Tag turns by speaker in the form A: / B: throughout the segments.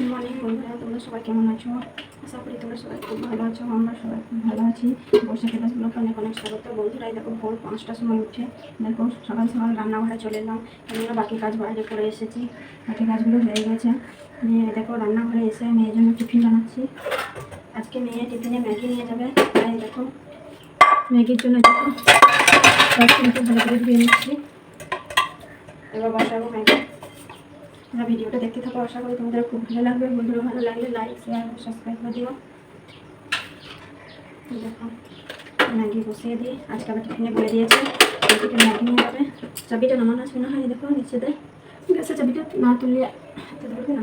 A: Good morning বন্ধুরা। তোমরা সবাই কেমন আছো? আশা করি তোমরা সবাই খুব ভালো আছো, আমরা সবাই খুব ভালো আছি। বৈশাখী দাস ব্লক অনেক অনেক স্বাগত। বন্ধুরা দেখো ভোর পাঁচটার সময় উঠে দেখো সকাল সকাল রান্নাঘরে চলে এলাম। আমরা বাকি কাজ বাইরে করে এসেছি। বাকি কাজগুলো হয়ে গেছে। নিয়ে দেখো রান্নাঘরে এসে মেয়ের জন্য টিফিন বানাচ্ছি। আজকে মেয়ে টিফিনে ম্যাগি নিয়ে যাবে। তাই দেখো ম্যাগির জন্য দেখো ভালো করে ধুয়ে নিচ্ছি। এবার বসাবো ম্যাগি। তোমরা ভিডিওটা দেখতে থাকো, আশা করি তোমাদের খুব ভালো লাগবে। বন্ধুরা, ভালো লাগলে লাইক শেয়ার সাবস্ক্রাইব করে দিও। দেখো, ম্যাগি বসিয়ে দিই। আজকে আবার টিফিনে বলে দিয়েছে ম্যাগি নিয়ে যাবে। চাবিটা নামানো আছে না হয় দেখো, নিচে দেয় গ্যাসের চাবিটা না তুললে হাতে ধরবে না।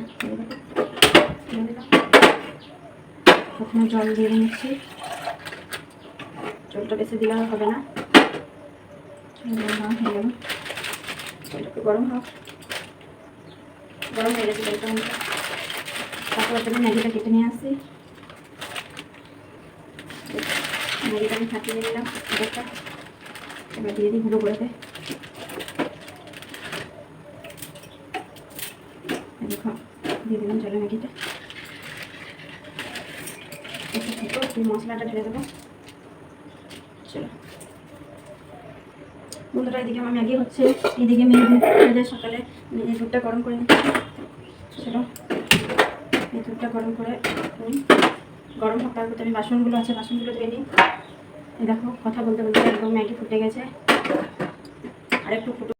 A: প্রথমে জল দিয়ে নিচ্ছি। জলটা বেশি দিলে হবে না। গরম হোক। গরম হয়ে গেছে জলটা তারপর তুমি ম্যাগিটা কেটে নিয়ে আসি। ম্যাগিটা আমি ফাটিয়ে নিলাম একটা এবার দিয়ে দিই গুঁড়ো করে দে দেখো, দিয়ে দিলাম জলে ম্যাগিটা। একটু ফুটো মশলাটা ঢেলে দেবো। চলো। বন্ধুরা, এদিকে আমার ম্যাগি হচ্ছে, এদিকে মেয়ে সকালে মেয়ে দুধটা গরম করে নিচ্ছি। চলো এই দুধটা গরম করে গরম হোক তারপর আমি বাসনগুলো আছে, বাসনগুলো ধুয়ে নিই। দেখো, কথা বলতে বলতে একদম ম্যাগি ফুটে গেছে। আর একটু ফুটো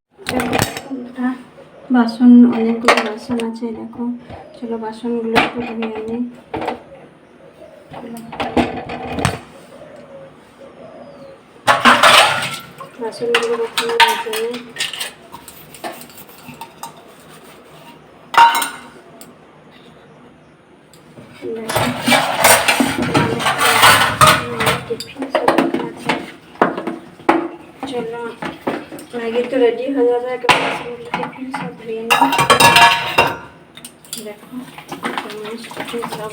A: বাসন, অনেকগুলো বাসন আছে দেখো। চলো বাসনগুলো একটু ধুয়ে নিই। বাসনগুলো প্রথমে মেজে নিই চলো ম্যাগি তো রেডি হয়ে যাবে, একেবারে টিফিন সব ধুয়ে নিই দেখো টিফিন সব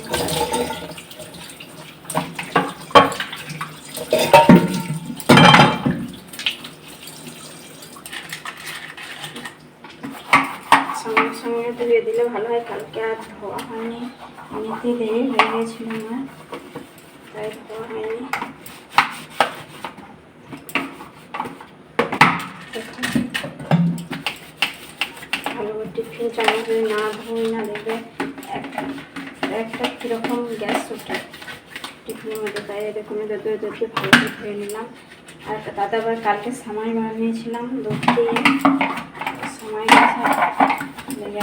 A: সঙ্গে সঙ্গে ধুয়ে দিলে ভালো হয়, কালকে আর ধোয়া হয়নি। এমনিতে দেরি হয়ে গেছিল আমার, তাই ধোয়া হয়নি। টিফিন চামচ যদি না ধুই না দেখবে একটা কীরকম গ্যাস ওঠে টিফিনের মধ্যে তাই এরকম দোদে দোদে ভালো ধুয়ে নিলাম। আর দাদা আবার কালকে সামাই বানিয়েছিলাম দুধ সময় গেছে লেগে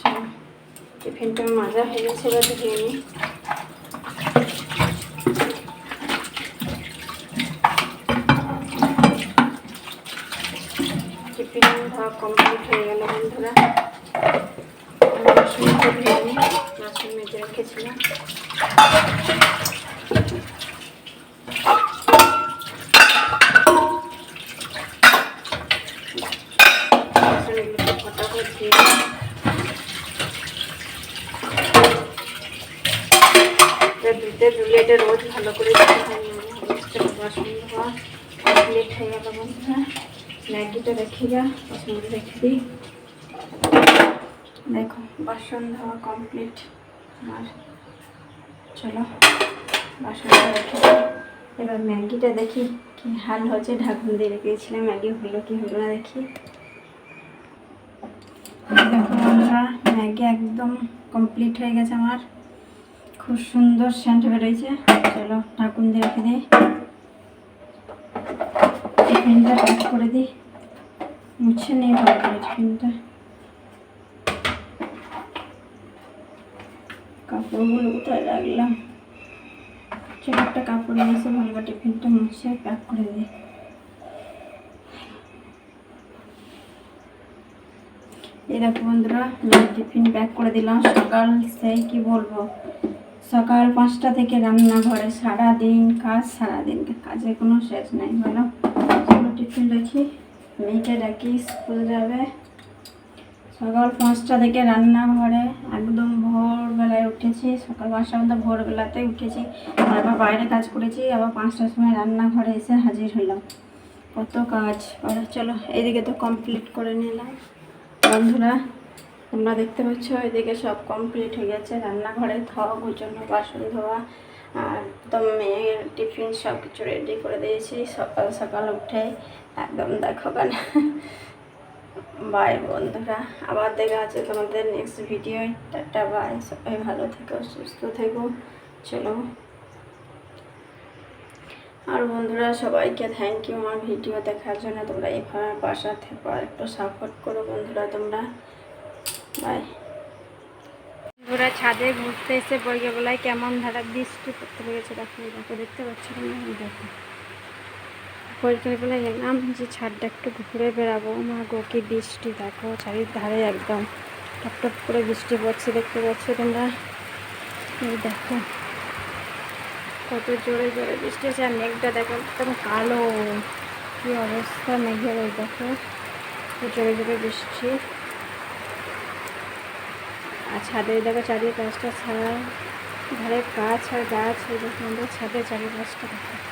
A: চলো, টিফিনটা মাজা হয়ে গেছে এবার ধুয়ে নিই টিফিন ধোয়া কমপ্লিট হয়ে গেল বন্ধুরা। ধুলে এটা রোজ ভালো করে। কমপ্লিট হয়ে গেল বন্ধুরা। ম্যাগিটা রেখে যা, বাসনগুলো রেখে দিই। দেখো, বাসন ধোয়া কমপ্লিট। আমার চলো বাসনটা রেখে দিই। এবার ম্যাগিটা দেখি কি হাল হচ্ছে। ঢাকুন দিয়ে রেখেছিলাম। ম্যাগি হলো কি হলো না দেখি। দেখো বন্ধুরা, ম্যাগি একদম কমপ্লিট হয়ে গেছে আমার। খুব সুন্দর সেন্ট বেরোয়েছে চলো, ঢাকুন দিয়ে রেখে দিই। টিফিনটা প্যাক করে দিই। মুছে নিয়ে ভালো করে টিফিনটা কাপড়গুলো কোথায় রাখলাম? চলো একটা কাপড় নিয়ে এসে ভালো টিফিনটা মুছে প্যাক করে দিই। এই দেখো বন্ধুরা টিফিন প্যাক করে দিলাম। সকাল সেই কি বলব? সকাল পাঁচটা থেকে রান্নাঘরে সারা দিন কাজ সারা দিন কাজের কোনো শেষ নেই, বলো? টিফিন রাখি মেয়েকে ডাকি, স্কুল যাবে। সকাল পাঁচটা থেকে রান্নাঘরে, একদম ভোরবেলায় উঠেছি। সকাল পাঁচটার মধ্যে ভোরবেলাতে উঠেছি। তারপর বাইরে কাজ করেছি, আবার পাঁচটার সময় রান্নাঘরে এসে হাজির হলাম। কত কাজ। চলো, এইদিকে তো কমপ্লিট করে নিলাম। বন্ধুরা, তোমরা দেখতে পাচ্ছ এদিকে সব কমপ্লিট হয়ে গেছে। রান্নাঘরে খাওয়া জন্য বাসন ধোয়া, আর একদম মেয়ের টিফিন সব কিছু রেডি করে দিয়েছি। সকাল সকাল উঠে একদম দেখো বাই বন্ধুরা, আবার দেখা আছে তোমাদের নেক্সট ভিডিও টাটা বাই সবাই ভালো থেকো, সুস্থ থেকো। চলো। আর বন্ধুরা, সবাইকে থ্যাংক ইউ আমার ভিডিও দেখার জন্য। তোমরা এইভাবে পাশা থেকো একটু সাপোর্ট করো বন্ধুরা তোমরা। বাই বন্ধুরা, ছাদে ঘুরতে এসে বইকে কেমন ধারা বৃষ্টি পড়তে লেগেছে? দেখো দেখো, দেখতে পাচ্ছ? দেখো। বেলায় এলাম যে ছাদটা একটু ঘুরে বেড়াবো। মা গো, কি বৃষ্টি, দেখো চারিধারে একদম টপ টপ করে বৃষ্টি পড়ছে, দেখতে পাচ্ছ তোমরা? এই দেখো, কত জোরে জোরে বৃষ্টি হচ্ছে আর মেঘটা দেখো একদম কালো। কি অবস্থা মেঘের ওই দেখো জোরে জোরে বৃষ্টি। আর ছাদে দেখো গাছটা ছাড়া ধারে গাছ আর গাছ, এই দেখো আমাদের ছাদে চারিপাশটা দেখো।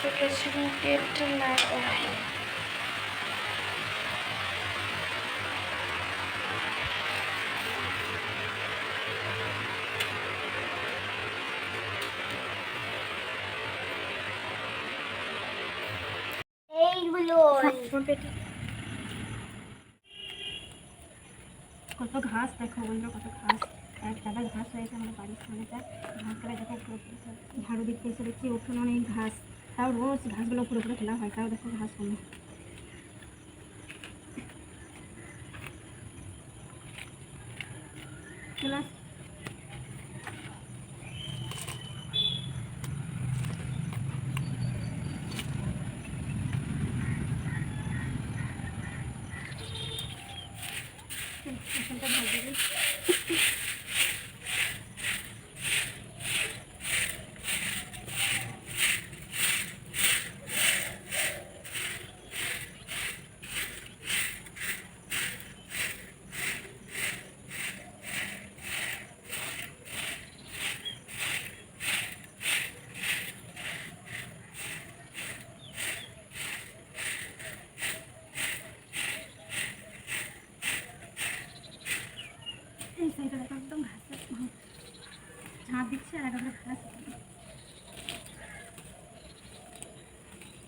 A: ছোট গেটটা লাগাই
B: এইগুলো
A: কত ঘাস দেখো বন্ধুরা কত ঘাস এক ঘাস হয়েছে আমাদের বাড়ির সামনেটা ঘাস করে দেখো ঝাড়ু এসে দেখছি উঠুন অনেক ঘাস তাও রোজ ঘাসগুলো পুরো পুরো ফেলা হয় তাও দেখো ঘাস কমে চলে আস। এখানটা একদম ঝাঁপ দিচ্ছে আর একটা ঘাস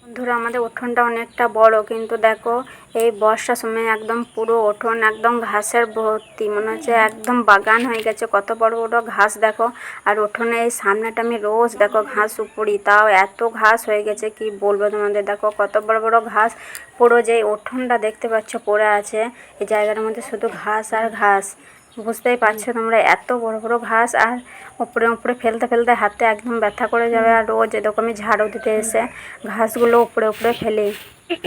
A: বন্ধুরা, আমাদের উঠোনটা অনেকটা বড়, কিন্তু দেখো, এই বর্ষার সময় একদম পুরো উঠোন একদম ঘাসের ভর্তি। মনে হচ্ছে একদম বাগান হয়ে গেছে, কত বড় বড় ঘাস, দেখো। আর উঠোনে এই সামনেটা আমি রোজ, দেখো, ঘাস উপড়ি, তাও এত ঘাস হয়ে গেছে, কি বলব তোমাদের? দেখো, কত বড় বড় ঘাস। পুরো যে উঠোনটা দেখতে পাচ্ছ, পড়ে আছে, এই জায়গাটার মধ্যে শুধু ঘাস আর ঘাস। বুঝতেই পারছ তোমরা এত বড় বড় ঘাস, আর ওপরে ওপরে ফেলতে ফেলতে হাতে একদম ব্যথা করে যাবে, আর রোজ এরকমই ঝাড়ু দিতে এসে ঘাসগুলো উপরে উপরে ফেলে।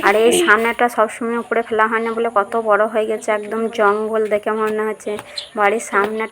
A: আর এই সামনেটা সবসময় উপরে ফেলা হয় না বলে কত বড় হয়ে গেছে, একদম জঙ্গল দেখে মনে হচ্ছে। বাড়ির সামনেটা